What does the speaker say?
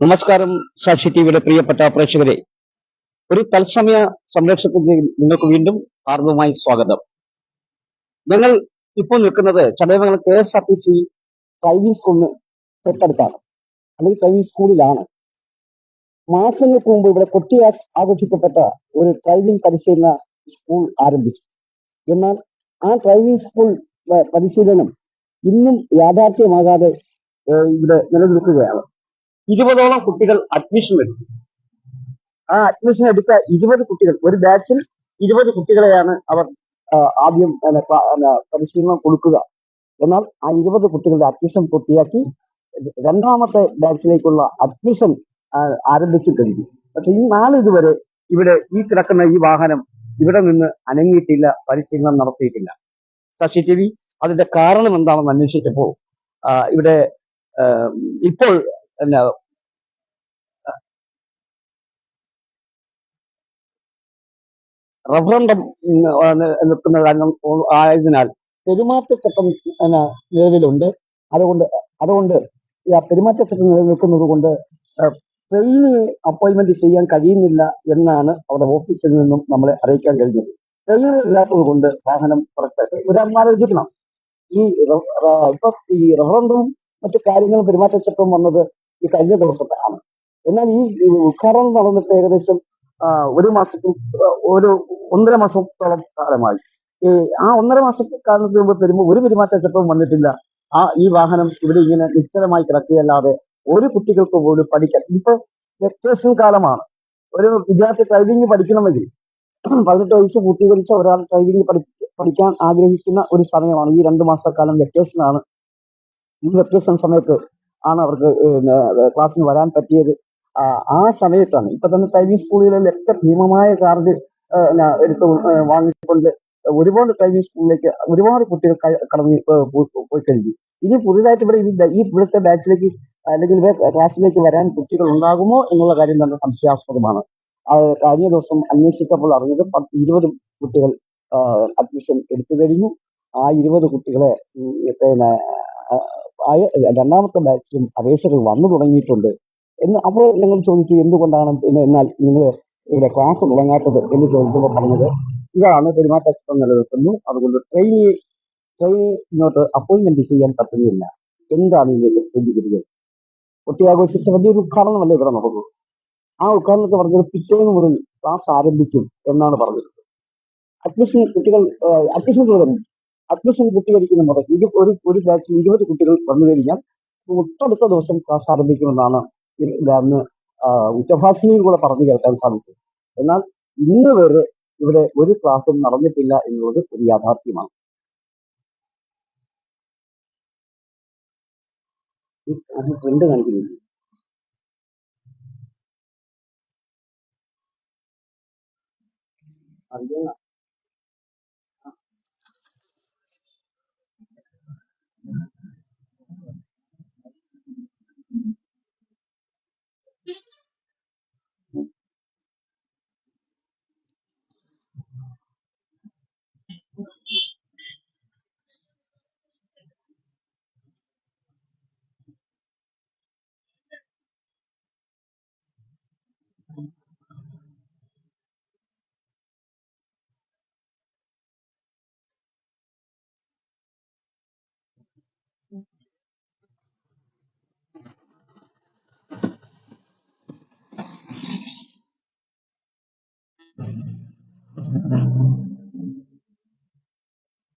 നമസ്കാരം സാക്ഷി ടിവിയുടെ പ്രിയപ്പെട്ട പ്രേക്ഷകരെ. ഒരു തത്സമയ സംരക്ഷണത്തിന് നിങ്ങൾക്ക് വീണ്ടും ആർദ്രമായി സ്വാഗതം. ഞങ്ങൾ ഇപ്പോൾ നിൽക്കുന്നത് Chadayamangalam K S R T C driving സ്കൂളിന് തൊട്ടടുത്താണ് അല്ലെങ്കിൽ ഡ്രൈവിംഗ് സ്കൂളിലാണ് മാസങ്ങൾക്ക് മുമ്പ് ഇവിടെ കൊട്ടി ആഘോഷിക്കപ്പെട്ട ഒരു ഡ്രൈവിംഗ് പരിശീലന സ്കൂൾ ആരംഭിച്ചു. എന്നാൽ ആ ഡ്രൈവിംഗ് സ്കൂൾ പരിശീലനം ഇന്നും യാഥാർത്ഥ്യമാകാതെ ഇവിടെ നിലനിൽക്കുകയാണ്. ഇരുപതോളം കുട്ടികൾ അഡ്മിഷൻ എടുത്തു. ആ അഡ്മിഷൻ എടുത്ത ഇരുപത് കുട്ടികൾ ഒരു ബാച്ചിൽ ഇരുപത് കുട്ടികളെയാണ് അവർ ആദ്യം പരിശീലനം കൊടുക്കുക. എന്നാൽ ആ ഇരുപത് കുട്ടികളുടെ അഡ്മിഷൻ പൂർത്തിയാക്കി രണ്ടാമത്തെ ബാച്ചിലേക്കുള്ള അഡ്മിഷൻ ആരംഭിച്ചു കഴിഞ്ഞു. പക്ഷെ ഈ നാളിതുവരെ ഇവിടെ ഈ കിടക്കുന്ന ഈ വാഹനം ഇവിടെ നിന്ന് അനങ്ങിയിട്ടില്ല പരിശീലനം നടത്തിയിട്ടില്ല. ശശി ടി വി അതിന്റെ കാരണം എന്താണെന്ന് അന്വേഷിച്ചപ്പോൾ ഇവിടെ ഇപ്പോൾ എന്നാ റഫറണ്ടം ഉം, ആ, നിൽക്കുന്ന രംഗം ആയതിനാൽ പെരുമാറ്റച്ചട്ടം എന്നാ നിലവിലുണ്ട്. അതുകൊണ്ട് അതുകൊണ്ട് ഈ ആ പെരുമാറ്റച്ചട്ടം നിലനിൽക്കുന്നത് കൊണ്ട് ട്രെയിന് അപ്പോയിന്റ്മെന്റ് ചെയ്യാൻ കഴിയുന്നില്ല എന്നാണ് അവിടെ ഓഫീസിൽ നിന്നും നമ്മളെ അറിയിക്കാൻ കഴിഞ്ഞത്. ട്രെയിൻ ഇല്ലാത്തത് കൊണ്ട് വാഹനം പുറത്ത് ഒരാലോചിക്കണം ഈ റെ- റെ- ഇപ്പൊ ഈ റഫറണ്ടവും മറ്റു കാര്യങ്ങളും പെരുമാറ്റച്ചട്ടവും വന്നത് ഈ കഴിഞ്ഞ ദിവസത്താണ് എന്നാൽ ഈ ഉദ്ഘാടനം നടന്നിട്ട് ഏകദേശം ഒരു മാസത്തിൽ ഒരു ഒന്നര മാസത്തോളം കാലമായി. ആ ഒന്നര മാസക്കാലത്തിന് മുമ്പ് വരുമ്പോൾ ഒരു പെരുമാറ്റച്ചട്ടവും വന്നിട്ടില്ല. ആ ഈ വാഹനം ഇവിടെ ഇങ്ങനെ നിശ്ചലമായി കിടക്കുകയല്ലാതെ ഒരു കുട്ടികൾക്ക് പോലും പഠിക്കാൻ ഇപ്പൊ വെക്കേഷൻ കാലമാണ്. ഒരു വിദ്യാർത്ഥി ഡ്രൈവിംഗ് പഠിക്കണമെങ്കിൽ പതിനെട്ട് വയസ്സ് പൂർത്തീകരിച്ച ഒരാൾ ഡ്രൈവിംഗ് പഠി പഠിക്കാൻ ആഗ്രഹിക്കുന്ന ഒരു സമയമാണ്. ഈ രണ്ട് മാസക്കാലം വെക്കേഷനാണ്. ഈ വെക്കേഷൻ സമയത്ത് ആണ് അവർക്ക് ക്ലാസ്സിന് വരാൻ പറ്റിയത്. ആ സമയത്താണ്. ഇപ്പൊ തന്നെ ഡ്രൈവിംഗ് സ്കൂളുകളിലൊക്കെ ഭീമമായ ചാർജ് എടുത്ത് വാങ്ങിക്കൊണ്ട് ഒരുപാട് ഡ്രൈവിംഗ് സ്കൂളിലേക്ക് ഒരുപാട് കുട്ടികൾ കടന്നു പോയി കഴിഞ്ഞു. ഇനി പുതിയതായിട്ട് ഇവിടെ ഈ ഇവിടുത്തെ ബാച്ചിലേക്ക് അല്ലെങ്കിൽ ക്ലാസ്സിലേക്ക് വരാൻ കുട്ടികൾ ഉണ്ടാകുമോ എന്നുള്ള കാര്യം തന്നെ സംശയാസ്പദമാണ്. കഴിഞ്ഞ ദിവസം അന്വേഷിച്ചപ്പോൾ അറിഞ്ഞത് ഇരുപത് കുട്ടികൾ അഡ്മിഷൻ എടുത്തു കഴിഞ്ഞു. ആ ഇരുപത് കുട്ടികളെ ആയ- രണ്ടാമത്തെ ബാച്ചിലും അപേക്ഷകൾ വന്നു തുടങ്ങിയിട്ടുണ്ട്. എന്ന് അപ്പോൾ ഞങ്ങൾ ചോദിച്ചു എന്തുകൊണ്ടാണ്? പിന്നെ എന്നാൽ നിങ്ങൾ ഇവിടെ ക്ലാസ് തുടങ്ങാത്തത്? എന്ന് ചോദിച്ചപ്പോൾ പറഞ്ഞത് ഇതാണ് പെരുമാറ്റച്ചട്ടം നിലനിൽക്കുന്നു അതുകൊണ്ട് ട്രെയിനി ട്രെയിനി ഇങ്ങോട്ട് അപ്പോയിന്റ്മെന്റ് ചെയ്യാൻ പറ്റുന്നില്ല. എന്താണ് ഇതിന്റെ സ്ഥിതിഗതികൾ കുട്ടിയാഘോഷിച്ച വലിയൊരു ഉദ്ഘാടനമല്ലേ ഇവിടെ നടന്നത്? ആ ഉദ്ഘാടനത്തെ പറഞ്ഞത് പിറ്റേന്ന് മുതൽ ക്ലാസ് ആരംഭിക്കും എന്നാണ് പറഞ്ഞത് അഡ്മിഷൻ കുട്ടികൾ അഡ്മിഷൻ തുടങ്ങി അഡ്മിഷൻ കുട്ടികരിക്കുന്ന മുറയ്ക്ക് ഒരു ഒരു ബാച്ചിൽ ഇരുപത് കുട്ടികൾ വന്നു കഴിഞ്ഞാൽ തൊട്ടടുത്ത ദിവസം ക്ലാസ് ആരംഭിക്കുമെന്നാണ് അന്ന് ആ, ഉച്ചഭാഷിണിയിൽ കൂടെ പറഞ്ഞു കേൾക്കാൻ സാധിച്ചത്. എന്നാൽ ഇന്ന് വരെ ഇവിടെ ഒരു ക്ലാസ്സും നടന്നിട്ടില്ല എന്നുള്ളത് ഒരു യാഥാർത്ഥ്യമാണ്. Trend Mm-hmm.